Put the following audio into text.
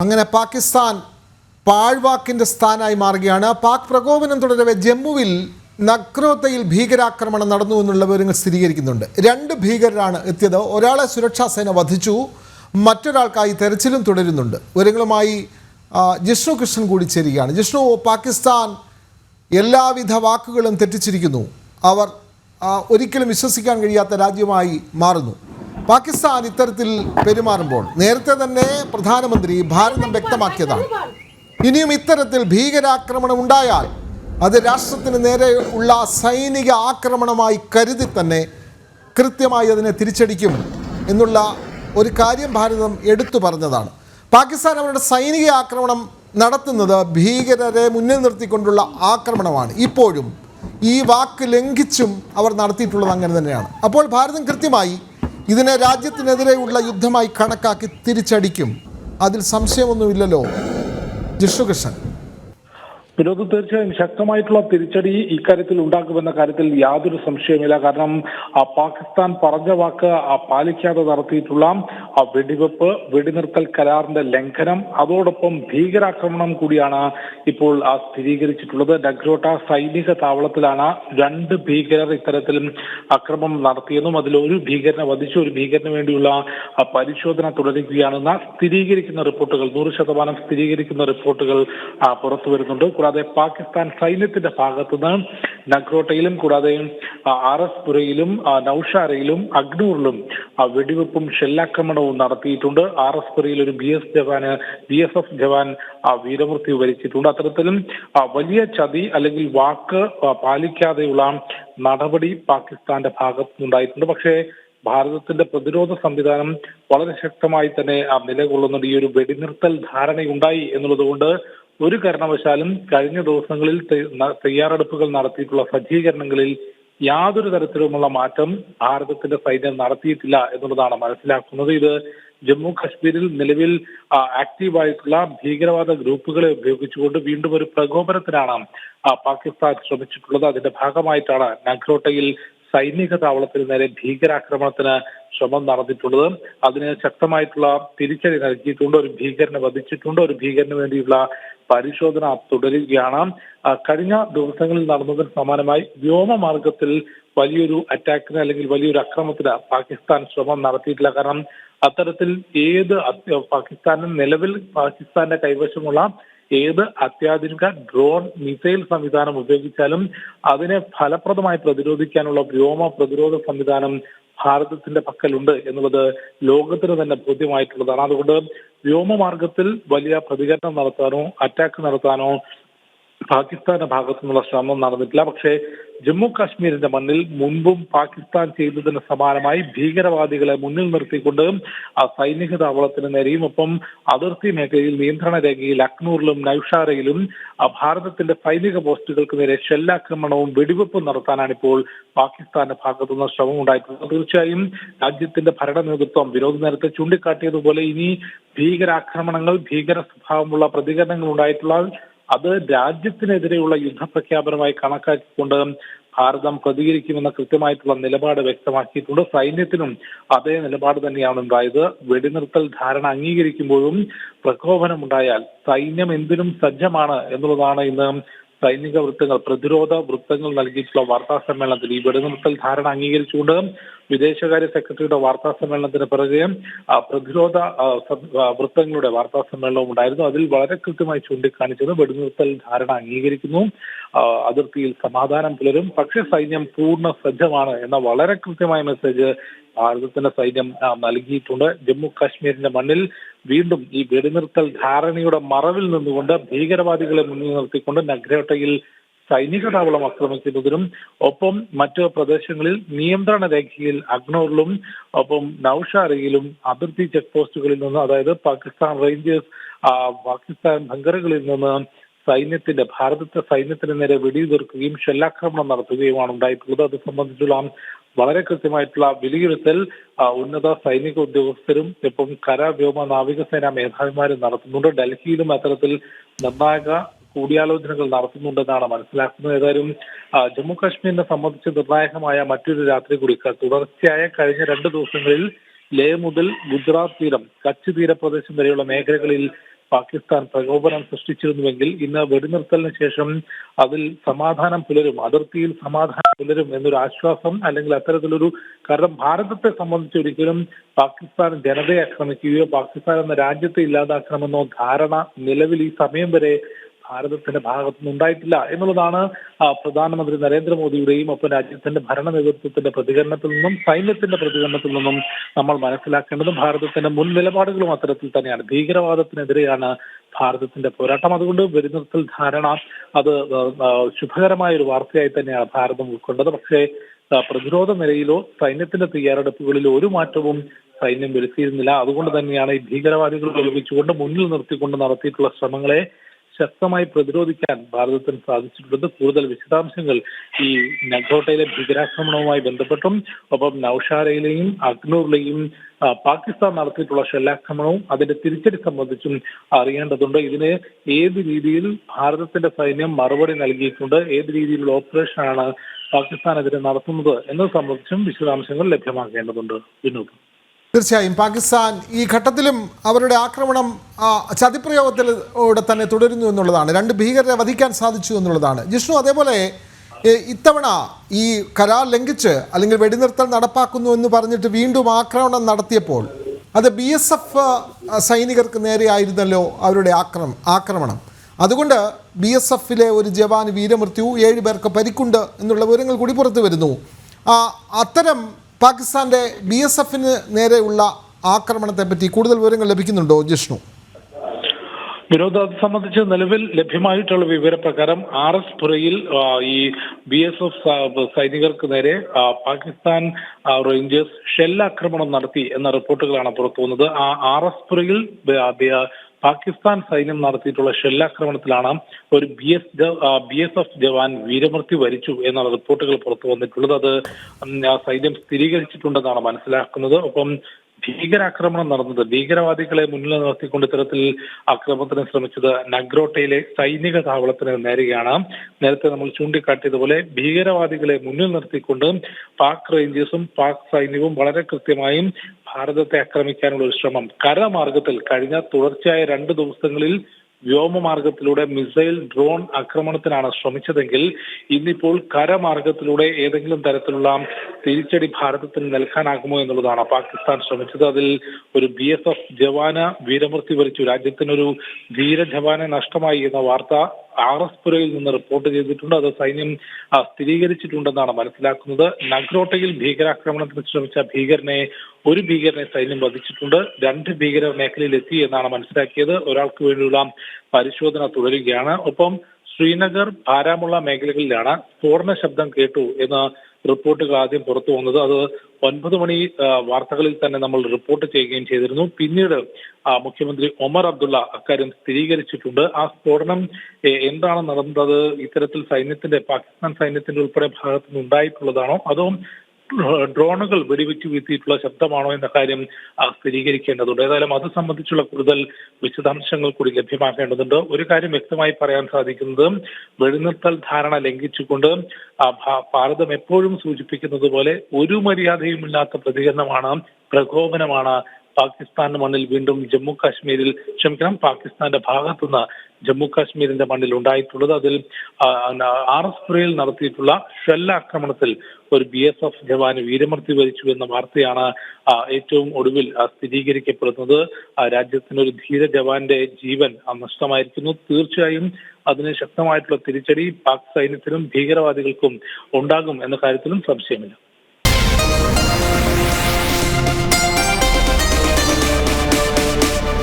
അങ്ങനെ പാകിസ്ഥാൻ പാഴ്വാക്കിന്റെ സ്ഥാനായി മാറുകയാണ്. പാക് പ്രകോപനം തുടരവേ ജമ്മുവിൽ നക്രോത്തയിൽ ഭീകരാക്രമണം നടന്നു എന്നുള്ള വിവരങ്ങൾ സ്ഥിരീകരിക്കുന്നുണ്ട്. രണ്ട് ഭീകരരാണ് എത്തിയത്. ഒരാളെ സുരക്ഷാ സേന വധിച്ചു മറ്റൊരാൾക്കായി തെരച്ചിലും തുടരുന്നുണ്ട്. വിവരങ്ങളുമായി ജിഷ്ണു കൃഷ്ണൻ കൂടി ചേരുകയാണ്. ജിഷ്ണു പാകിസ്ഥാൻ എല്ലാവിധ വാക്കുകളും തെറ്റിച്ചിരിക്കുന്നു. അവർ ഒരിക്കലും വിശ്വസിക്കാൻ കഴിയാത്ത രാജ്യമായി മാറുന്നു. പാകിസ്ഥാൻ ഇത്തരത്തിൽ പെരുമാറുമ്പോൾ നേരത്തെ തന്നെ പ്രധാനമന്ത്രി ഭാരതം വ്യക്തമാക്കിയതാണ്. ഇനിയും ഇത്തരത്തിൽ ഭീകരാക്രമണം ഉണ്ടായാൽ അത് രാഷ്ട്രത്തിന് നേരെ ഉള്ള സൈനിക ആക്രമണമായി കരുതി തന്നെ കൃത്യമായി അതിനെ തിരിച്ചടിക്കും എന്നുള്ള ഒരു കാര്യം ഭാരതം എടുത്തു പറഞ്ഞതാണ്. പാകിസ്ഥാൻ അവരുടെ സൈനിക ആക്രമണം നടത്തുന്നത് ഭീകരരെ മുന്നിൽ നിർത്തിക്കൊണ്ടുള്ള ആക്രമണമാണ്. ഇപ്പോഴും ഈ വാക്ക് ലംഘിച്ചും അവർ നടത്തിയിട്ടുള്ളത് അങ്ങനെ തന്നെയാണ്. അപ്പോൾ ഭാരതം കൃത്യമായി ഇതിനെ രാജ്യത്തിനെതിരെയുള്ള യുദ്ധമായി കണക്കാക്കി തിരിച്ചടിക്കും. അതിൽ സംശയമൊന്നുമില്ലല്ലോ. ജിഷ്ണു കൃഷ്ണൻ. വിനോദ് തീർച്ചയായും ശക്തമായിട്ടുള്ള തിരിച്ചടി ഇക്കാര്യത്തിൽ ഉണ്ടാക്കുമെന്ന കാര്യത്തിൽ യാതൊരു സംശയവുമില്ല. കാരണം ആ പാകിസ്ഥാൻ പറഞ്ഞ വാക്ക് പാലിക്കാതെ നടത്തിയിട്ടുള്ള ആ വെടിവെപ്പ് വെടിനിർത്തൽ കരാറിന്റെ ലംഘനം അതോടൊപ്പം ഭീകരാക്രമണം കൂടിയാണ് ഇപ്പോൾ സ്ഥിരീകരിച്ചിട്ടുള്ളത്. ഡഗ്രോട്ട സൈനിക താവളത്തിലാണ് രണ്ട് ഭീകരർ ഇത്തരത്തിൽ അക്രമം നടത്തിയെന്നും അതിൽ ഒരു ഭീകരനെ വധിച്ചു ഒരു ഭീകരന് വേണ്ടിയുള്ള പരിശോധന തുടരുകയാണെന്ന സ്ഥിരീകരിക്കുന്ന റിപ്പോർട്ടുകൾ നൂറ് ശതമാനം സ്ഥിരീകരിക്കുന്ന റിപ്പോർട്ടുകൾ പുറത്തു വരുന്നുണ്ട്. കൂടാതെ പാകിസ്ഥാൻ സൈന്യത്തിന്റെ ഭാഗത്തുനിന്ന് നഗ്രോട്ടയിലും കൂടാതെ ആർ എസ് പുരയിലും നൌഷാരയിലും അഗ്നൂറിലും വെടിവെപ്പും ഷെല്ലാക്രമണവും നടത്തിയിട്ടുണ്ട്. ആർ എസ് പുരയിൽ ഒരു ബി എസ് ജവാന് ബി എസ് എഫ് ജവാൻ വീരമൃത്യു വരിച്ചിട്ടുണ്ട്. അത്തരത്തിലും വലിയ ചതി അല്ലെങ്കിൽ വാക്ക് പാലിക്കാതെയുള്ള നടപടി പാകിസ്ഥാന്റെ ഭാഗത്തുനിന്നുണ്ടായിട്ടുണ്ട് പക്ഷേ ഭാരതത്തിന്റെ പ്രതിരോധ സംവിധാനം വളരെ ശക്തമായി തന്നെ നിലകൊള്ളുന്നുണ്ട്. ഈ ഒരു വെടിനിർത്തൽ ധാരണയുണ്ടായി എന്നുള്ളത് കൊണ്ട് ഒരു കാരണവശാലും കഴിഞ്ഞ ദിവസങ്ങളിൽ തയ്യാറെടുപ്പുകൾ നടത്തിയിട്ടുള്ള സജ്ജീകരണങ്ങളിൽ യാതൊരു തരത്തിലുമുള്ള മാറ്റം ഭാരതത്തിന്റെ സൈന്യം നടത്തിയിട്ടില്ല എന്നുള്ളതാണ് മനസ്സിലാക്കുന്നത്. ഇത് ജമ്മു കാശ്മീരിൽ നിലവിൽ ആക്റ്റീവായിട്ടുള്ള ഭീകരവാദ ഗ്രൂപ്പുകളെ ഉപയോഗിച്ചുകൊണ്ട് വീണ്ടും ഒരു പ്രകോപനത്തിനാണ് പാകിസ്ഥാൻ ശ്രമിച്ചിട്ടുള്ളത്. അതിന്റെ ഭാഗമായിട്ടാണ് നഗ്രോട്ടയിൽ സൈനിക താവളത്തിന് നേരെ ഭീകരാക്രമണത്തിന് ശ്രമം നടന്നിട്ടുള്ളത്. അതിന് ശക്തമായിട്ടുള്ള തിരിച്ചടി നൽകിയിട്ടുണ്ട്. ഒരു ഭീകരനെ വധിച്ചിട്ടുണ്ട്. ഒരു ഭീകരന് വേണ്ടിയുള്ള പരിശോധന തുടരുകയാണ്. കഴിഞ്ഞ ദിവസങ്ങളിൽ നടന്നതിന് സമാനമായി വ്യോമമാർഗത്തിൽ വലിയൊരു അറ്റാക്കിന് അല്ലെങ്കിൽ വലിയൊരു അക്രമത്തിന് പാകിസ്ഥാൻ ശ്രമം നടത്തിയിട്ടില്ല. കാരണം അത്തരത്തിൽ ഏത് പാകിസ്ഥാനും നിലവിൽ പാകിസ്ഥാന്റെ കൈവശമുള്ള ഏത് അത്യാധുനിക ഡ്രോൺ മിസൈൽ സംവിധാനം ഉപയോഗിച്ചാലും അതിനെ ഫലപ്രദമായി പ്രതിരോധിക്കാനുള്ള വ്യോമ പ്രതിരോധ സംവിധാനം ഭാരതത്തിന്റെ പക്കലുണ്ട് എന്നുള്ളത് ലോകത്തിന് തന്നെ ബോധ്യമായിട്ടുള്ളതാണ്. അതുകൊണ്ട് വ്യോമമാർഗത്തിൽ വലിയ പ്രതികരണം നടത്താനോ അറ്റാക്ക് നടത്താനോ പാകിസ്ഥാന്റെ ഭാഗത്തു നിന്നുള്ള ശ്രമം നടന്നിട്ടില്ല. പക്ഷേ ജമ്മു കാശ്മീരിന്റെ മണ്ണിൽ മുൻപും പാകിസ്ഥാൻ ചെയ്തതിന് സമാനമായി ഭീകരവാദികളെ മുന്നിൽ നിർത്തിക്കൊണ്ട് ആ സൈനിക താവളത്തിന് നേരെയും ഒപ്പം അതിർത്തി മേഖലയിൽ നിയന്ത്രണ രേഖയിൽ അക്നൂറിലും നൌഷാരയിലും ഭാരതത്തിന്റെ സൈനിക പോസ്റ്റുകൾക്ക് നേരെ ഷെല്ലാക്രമണവും വെടിവെപ്പും നടത്താനാണ് ഇപ്പോൾ പാകിസ്ഥാന്റെ ഭാഗത്തുനിന്ന് ശ്രമം ഉണ്ടായിട്ടുള്ളത്. തീർച്ചയായും രാജ്യത്തിന്റെ ഭരണ നേതൃത്വം വിരോധ നേരത്തെ ചൂണ്ടിക്കാട്ടിയതുപോലെ ഇനി ഭീകരാക്രമണങ്ങൾ ഭീകര സ്വഭാവമുള്ള പ്രതികരണങ്ങൾ ഉണ്ടായിട്ടുള്ള അത് രാജ്യത്തിനെതിരെയുള്ള യുദ്ധപ്രഖ്യാപനമായി കണക്കാക്കിക്കൊണ്ട് ഭാരതം പ്രതികരിക്കുമെന്ന കൃത്യമായിട്ടുള്ള നിലപാട് വ്യക്തമാക്കിയിട്ടുണ്ട്. സൈന്യത്തിനും അതേ നിലപാട് തന്നെയാണ് ഉണ്ടായത്. വെടിനിർത്തൽ ധാരണ അംഗീകരിക്കുമ്പോഴും പ്രകോപനമുണ്ടായാൽ സൈന്യം എന്തിനും സജ്ജമാണ് എന്നുള്ളതാണ് ഇന്ന് സൈനിക വൃത്തങ്ങൾ പ്രതിരോധ വൃത്തങ്ങൾ നൽകിയിട്ടുള്ള വാർത്താ സമ്മേളനത്തിൽ ഈ വെടിനിർത്തൽ ധാരണ അംഗീകരിച്ചുകൊണ്ട് വിദേശകാര്യ സെക്രട്ടറിയുടെ വാർത്താ സമ്മേളനത്തിന് പിറകെ പ്രതിരോധ വൃത്തങ്ങളുടെ വാർത്താ സമ്മേളനവും ഉണ്ടായിരുന്നു. അതിൽ വളരെ കൃത്യമായി ചൂണ്ടിക്കാണിച്ചത് വെടിനിർത്തൽ ധാരണ അംഗീകരിക്കുന്നു. അതിർത്തിയിൽ സമാധാനം പുലരും. പക്ഷേ സൈന്യം പൂർണ സജ്ജമാണ് എന്ന വളരെ കൃത്യമായ മെസ്സേജ് ഭാരതത്തിന്റെ സൈന്യം നൽകിയിട്ടുണ്ട്. ജമ്മു കാശ്മീരിന്റെ മണ്ണിൽ വീണ്ടും ഈ വെടിനിർത്തൽ ധാരണയുടെ മറവിൽ നിന്നുകൊണ്ട് ഭീകരവാദികളെ മുന്നിൽ നിർത്തിക്കൊണ്ട് നഗ്രോട്ടയിൽ സൈനിക താവളം ആക്രമിക്കുന്നതിനും ഒപ്പം മറ്റു പ്രദേശങ്ങളിൽ നിയന്ത്രണ രേഖയിൽ അഗ്നോറിലും ഒപ്പം നൌഷാരയിലും അതിർത്തി ചെക്ക് പോസ്റ്റുകളിൽ നിന്ന് അതായത് പാകിസ്ഥാൻ റേഞ്ചേഴ്സ് പാകിസ്ഥാൻ ഭങ്കറുകളിൽ നിന്ന് സൈന്യത്തിന്റെ ഭാരതത്തെ സൈന്യത്തിന് നേരെ വെടിയുതിർക്കുകയും ഷെല്ലാക്രമണം നടത്തുകയുമാണ് ഉണ്ടായിട്ടുള്ളത്. അത് സംബന്ധിച്ചുള്ള വളരെ കൃത്യമായിട്ടുള്ള വിലയിരുത്തൽ ഉന്നത സൈനിക ഉദ്യോഗസ്ഥരും ഒപ്പം കര വ്യോമ നാവികസേന മേധാവിമാരും നടത്തുന്നുണ്ട്. ഡൽഹിയിലും അത്തരത്തിൽ നിർണായക കൂടിയാലോചനകൾ നടത്തുന്നുണ്ടെന്നാണ് മനസ്സിലാക്കുന്നത്. ഏതായാലും ജമ്മു കാശ്മീരിനെ സംബന്ധിച്ച് നിർണായകമായ മറ്റൊരു രാത്രി കൂടി തുടർച്ചയായ കഴിഞ്ഞ രണ്ട് ദിവസങ്ങളിൽ ലേ മുതൽ ഗുജറാത്ത് തീരം കച്ച് തീരപ്രദേശം വരെയുള്ള മേഖലകളിൽ പാകിസ്ഥാൻ പ്രകോപനം സൃഷ്ടിച്ചിരുന്നുവെങ്കിൽ ഇന്ന് വെടിനിർത്തലിന് ശേഷം അതിൽ സമാധാനം പുലരും അതിർത്തിയിൽ സമാധാനം പുലരും എന്നൊരു ആശ്വാസം അല്ലെങ്കിൽ അത്തരത്തിലൊരു കാരണം ഭാരതത്തെ സംബന്ധിച്ച് ഒരിക്കലും പാകിസ്ഥാൻ ജനതയെ ആക്രമിക്കുകയോ പാകിസ്ഥാൻ എന്ന രാജ്യത്തെ ഇല്ലാതാക്കണമെന്നോ ധാരണ നിലവിൽ ഈ സമയം വരെ ഭാരതത്തിന്റെ ഭാഗത്തുനിന്ന് ഉണ്ടായിട്ടില്ല എന്നുള്ളതാണ് പ്രധാനമന്ത്രി നരേന്ദ്രമോദിയുടെയും ഒപ്പം രാജ്യത്തിന്റെ ഭരണ നേതൃത്വത്തിന്റെ പ്രതികരണത്തിൽ നിന്നും സൈന്യത്തിന്റെ പ്രതികരണത്തിൽ നിന്നും നമ്മൾ മനസ്സിലാക്കേണ്ടതും ഭാരതത്തിന്റെ മുൻ നിലപാടുകളും അത്തരത്തിൽ തന്നെയാണ്. ഭീകരവാദത്തിനെതിരെയാണ് ഭാരതത്തിന്റെ പോരാട്ടം. അതുകൊണ്ട് വെടിനിർത്തൽ ധാരണ അത് ശുഭകരമായ ഒരു വാർത്തയായി തന്നെയാണ് ഭാരതം ഉൾക്കൊണ്ടത്. പക്ഷേ പ്രതിരോധ നിലയിലോ സൈന്യത്തിന്റെ തയ്യാറെടുപ്പുകളിലോ ഒരു മാറ്റവും സൈന്യം വരുത്തിയിരുന്നില്ല. അതുകൊണ്ട് തന്നെയാണ് ഈ ഭീകരവാദികൾ ഉപയോഗിച്ചുകൊണ്ട് മുന്നിൽ നിർത്തിക്കൊണ്ട് നടത്തിയിട്ടുള്ള ശ്രമങ്ങളെ ശക്തമായി പ്രതിരോധിക്കാൻ ഭാരതത്തിന് സാധിച്ചിട്ടുണ്ട് കൂടുതൽ വിശദാംശങ്ങൾ ഈ നഗോട്ടയിലെ ഭീകരാക്രമണവുമായി ബന്ധപ്പെട്ടും ഒപ്പം നൌഷാരയിലെയും അഗ്നൂറിലെയും പാകിസ്ഥാൻ നടത്തിയിട്ടുള്ള ഷെല്ലാക്രമണവും അതിന്റെ തിരിച്ചടി സംബന്ധിച്ചും അറിയേണ്ടതുണ്ട്. ഇതിന് ഏത് രീതിയിൽ ഭാരതത്തിന്റെ സൈന്യം മറുപടി നൽകിയിട്ടുണ്ട് ഏത് രീതിയിലുള്ള ഓപ്പറേഷനാണ് പാകിസ്ഥാനെതിരെ നടത്തുന്നത് എന്നത് സംബന്ധിച്ചും വിശദാംശങ്ങൾ ലഭ്യമാക്കേണ്ടതുണ്ട്. വിനോദ്. തീർച്ചയായും. പാകിസ്ഥാൻ ഈ ഘട്ടത്തിലും അവരുടെ ആക്രമണം ചതിപ്രയോഗത്തിലൂടെ തന്നെ തുടരുന്നു എന്നുള്ളതാണ്. രണ്ട് ഭീകരരെ വധിക്കാൻ സാധിച്ചു എന്നുള്ളതാണ്. ജിഷ്ണു അതേപോലെ ഇത്തവണ ഈ കരാർ ലംഘിച്ച് അല്ലെങ്കിൽ വെടിനിർത്തൽ നടപ്പാക്കുന്നു എന്ന് പറഞ്ഞിട്ട് വീണ്ടും ആക്രമണം നടത്തിയപ്പോൾ അത് ബി എസ് എഫ് സൈനികർക്ക് നേരെയായിരുന്നല്ലോ അവരുടെ ആക്രമം ആക്രമണം. അതുകൊണ്ട് ബി എസ് എഫിലെ ഒരു ജവാൻ വീരമൃത്യു ഏഴ് പേർക്ക് പരിക്കുണ്ട് എന്നുള്ള വിവരങ്ങൾ കൂടി പുറത്തു വരുന്നു. അത്തരം പാകിസ്ഥാന്റെ ബി എസ് എഫിന് നേരെയുള്ള ആക്രമണത്തെ പറ്റി കൂടുതൽ വിവരങ്ങൾ ലഭിക്കുന്നുണ്ടോ ജിഷ്ണു? വിനോദ് അത് സംബന്ധിച്ച് നിലവിൽ ലഭ്യമായിട്ടുള്ള വിവരപ്രകാരം ആർ എസ് പുരയിൽ ഈ ബി എസ് എഫ് സൈനികർക്ക് നേരെ പാകിസ്ഥാൻ റേഞ്ചേഴ്സ് ഷെല്ലാക്രമണം നടത്തി എന്ന റിപ്പോർട്ടുകളാണ് പുറത്തു വന്നത് ആ ആർ എസ് പുരയിൽ പാകിസ്ഥാൻ സൈന്യം നടത്തിയിട്ടുള്ള ഷെല്ലാക്രമണത്തിലാണ് ഒരു B S B S F ജവാൻ വീരമൃത്യു വരിച്ചു എന്നുള്ള റിപ്പോർട്ടുകൾ പുറത്തു വന്നിട്ടുള്ളത്. അത് സൈന്യം സ്ഥിരീകരിച്ചിട്ടുണ്ടെന്നാണ് മനസ്സിലാക്കുന്നത്. ഒപ്പം ഭീകരാക്രമണം നടന്നത് ഭീകരവാദികളെ മുന്നിൽ നിർത്തിക്കൊണ്ട് ഇത്തരത്തിൽ ആക്രമണത്തിന് ശ്രമിച്ചത് നഗ്രോട്ടയിലെ സൈനിക താവളത്തിന് നേരെയാണ്. നേരത്തെ നമ്മൾ ചൂണ്ടിക്കാട്ടിയതുപോലെ ഭീകരവാദികളെ മുന്നിൽ നിർത്തിക്കൊണ്ട് പാക് റേഞ്ചേഴ്സും പാക് സൈന്യവും വളരെ കൃത്യമായും ഭാരതത്തെ ആക്രമിക്കാനുള്ള ഒരു ശ്രമം കരമാർഗത്തിൽ കഴിഞ്ഞ തുടർച്ചയായ രണ്ട് ദിവസങ്ങളിൽ വ്യോമമാർഗത്തിലൂടെ മിസൈൽ ഡ്രോൺ ആക്രമണത്തിനാണ് ശ്രമിച്ചതെങ്കിൽ ഇന്നിപ്പോൾ കരമാർഗത്തിലൂടെ ഏതെങ്കിലും തരത്തിലുള്ള തിരിച്ചടി ഭാരതത്തിന് നൽകാനാകുമോ എന്നുള്ളതാണ് പാകിസ്ഥാൻ ശ്രമിച്ചത്. അതിൽ ഒരു ബി എസ് എഫ് ജവാന് വീരമൃത്യു വരിച്ചു. രാജ്യത്തിനൊരു ധീര ജവാനെ നഷ്ടമായി എന്ന വാർത്ത ആർ എസ് പുരയിൽ നിന്ന് റിപ്പോർട്ട് ചെയ്തിട്ടുണ്ട്. അത് സൈന്യം സ്ഥിരീകരിച്ചിട്ടുണ്ടെന്നാണ് മനസ്സിലാക്കുന്നത്. നഗ്രോട്ടയിൽ ഭീകരാക്രമണത്തിന് ശ്രമിച്ച ഭീകരനെ ഒരു ഭീകരനെ സൈന്യം വധിച്ചിട്ടുണ്ട്. രണ്ട് ഭീകരർ മേഖലയിൽ എത്തി എന്നാണ് മനസ്സിലാക്കിയത്. ഒരാൾക്ക് വേണ്ടിയുള്ള പരിശോധന തുടരുകയാണ്. ഒപ്പം ശ്രീനഗർ ബാരാമുള്ള മേഖലകളിലാണ് സ്ഫോടന ശബ്ദം കേട്ടു എന്ന റിപ്പോർട്ടുകൾ ആദ്യം പുറത്തു വന്നത്. അത് ഒൻപത് മണി വാർത്തകളിൽ തന്നെ നമ്മൾ റിപ്പോർട്ട് ചെയ്യുകയും ചെയ്തിരുന്നു. പിന്നീട് മുഖ്യമന്ത്രി ഒമർ അബ്ദുള്ള അക്കാര്യം സ്ഥിരീകരിച്ചിട്ടുണ്ട്. ആ സ്ഫോടനം എന്താണ് നടന്നത് ഇത്തരത്തിൽ സൈന്യത്തിന്റെ പാകിസ്ഥാൻ സൈന്യത്തിന്റെ ഉൾപ്പെടെ ഭാഗത്തു നിന്ന് ഉണ്ടായിട്ടുള്ളതാണോ അതോ ഡ്രോണുകൾ വെടിവെച്ച് വീഴ്ത്തിയിട്ടുള്ള ശബ്ദമാണോ എന്ന കാര്യം സ്ഥിരീകരിക്കേണ്ടതുണ്ട്. ഏതായാലും അത് സംബന്ധിച്ചുള്ള കൂടുതൽ വിശദാംശങ്ങൾ കൂടി ലഭ്യമാക്കേണ്ടതുണ്ട്. ഒരു കാര്യം വ്യക്തമായി പറയാൻ സാധിക്കുന്നത് വെടിനിർത്തൽ ധാരണ ലംഘിച്ചുകൊണ്ട് ഭാരതം എപ്പോഴും സൂചിപ്പിക്കുന്നത് പോലെ ഒരു മര്യാദയുമില്ലാത്ത പ്രതികരണമാണ് പ്രകോപനമാണ് പാകിസ്ഥാന്റെ മണ്ണിൽ വീണ്ടും ജമ്മു കാശ്മീരിൽ ക്ഷമിക്കണം പാകിസ്ഥാന്റെ ഭാഗത്തുനിന്ന് ജമ്മു കാശ്മീരിന്റെ മണ്ണിൽ ഉണ്ടായിട്ടുള്ളത് അതിൽ ആർ എസ് പുരയിൽ നടത്തിയിട്ടുള്ള ഷെല്ലാക്രമണത്തിൽ ഒരു ബി എസ് എഫ് ജവാന് വീരമൃത്യു വരിച്ചു എന്ന വാർത്തയാണ് ഏറ്റവും ഒടുവിൽ സ്ഥിരീകരിക്കപ്പെടുന്നത്. രാജ്യത്തിനൊരു ധീര ജവാന്റെ ജീവൻ നഷ്ടമായിരിക്കുന്നു. തീർച്ചയായും അതിന് ശക്തമായിട്ടുള്ള തിരിച്ചടി പാക് സൈന്യത്തിനും ഭീകരവാദികൾക്കും ഉണ്ടാകും എന്ന കാര്യത്തിലും സംശയമില്ല.